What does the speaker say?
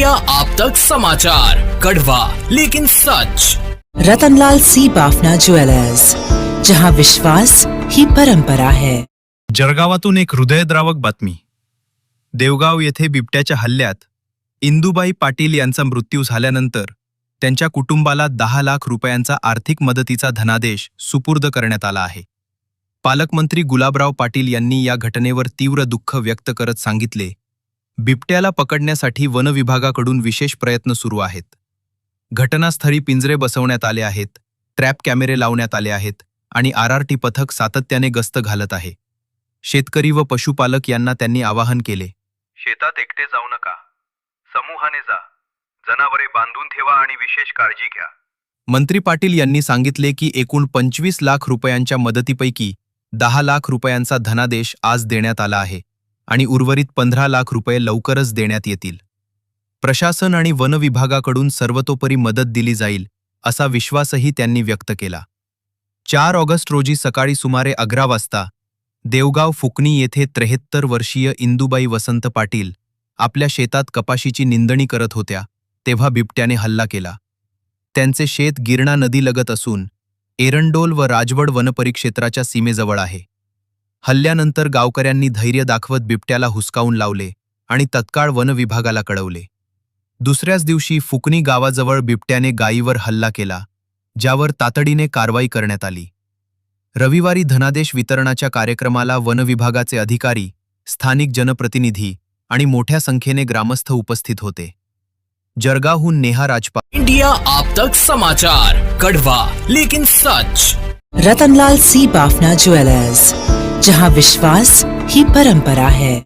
India आप तक समाचार कड़वा लेकिन सच। रतनलाल सी बाफना ज्वेलर्स जहां विश्वास ही परंपरा है। जळगावातून एक हृदयद्रावक बातमी. देवगाव येथे बिबट्याच्या हल्ल्यात इंदुबाई पाटील यांचा मृत्यू झाल्यानंतर त्यांच्या कुटुंबाला दहा लाख रुपयांचा आर्थिक मदतीचा धनादेश सुपूर्द करण्यात आला आहे. पालकमंत्री गुलाबराव पाटील यांनी या घटनेवर तीव्र दुःख व्यक्त करत सांगितले बिबट्याला पकडण्यासाठी वन विभागाकडून विशेष प्रयत्न सुरू आहेत. घटनास्थळी पिंजरे बसवण्यात आले आहेत ट्रॅप कॅमेरे लावण्यात आले आहेत आणि आरआरटी पथक सातत्याने गस्त घालत आहे. शेतकरी व पशुपालक यांना त्यांनी आवाहन केले. शेतात एकटे जाऊ नका. समूहाने जा. जनावरे बांधून ठेवा आणि विशेष काळजी घ्या. मंत्री पाटील यांनी सांगितले की एकूण पंचवीस लाख रुपयांच्या मदतीपैकी दहा लाख रुपयांचा धनादेश आज देण्यात आला आहे. आणि उर्वरित पंधरा लाख रुपये लवकरच देण्यात येतील. प्रशासन आणि वन विभागाकडून सर्वतोपरी मदत दिली जाईल असा विश्वासही त्यांनी व्यक्त केला. चार ऑगस्ट रोजी सकाळी सुमारे अकरा वाजता देवगाव फुकणी येथे त्रेहत्तर वर्षीय इंदुबाई वसंत पाटील आपल्या शेतात कपाशीची निंदणी करत होत्या तेव्हा बिबट्याने हल्ला केला. त्यांचे शेत गिरणा नदीलगत असून एरंडोल व राजवड वनपरिक्षेत्राच्या सीमेजवळ आहे. हल्ल्यानंतर गावकऱ्यांनी धैर्य दाखवत बिबट्याला हुसकावून लावले आणि तत्काळ वन विभागाला कळवले. दुसऱ्याच दिवशी फुकणी गावाजवळ बिबट्याने गायीवर हल्ला केला ज्यावर तातडीने कारवाई करण्यात आली. रविवारी धनादेश वितरणाच्या कार्यक्रमाला वनविभागाचे अधिकारी स्थानिक जनप्रतिनिधी आणि मोठ्या संख्येने ग्रामस्थ उपस्थित होते. जरगाहून नेहा राजपा इंडिया आप तक समाचार कड़वा लेकिन सच। Ratanlal C Bafna jewellers. जहां विश्वास ही परंपरा है।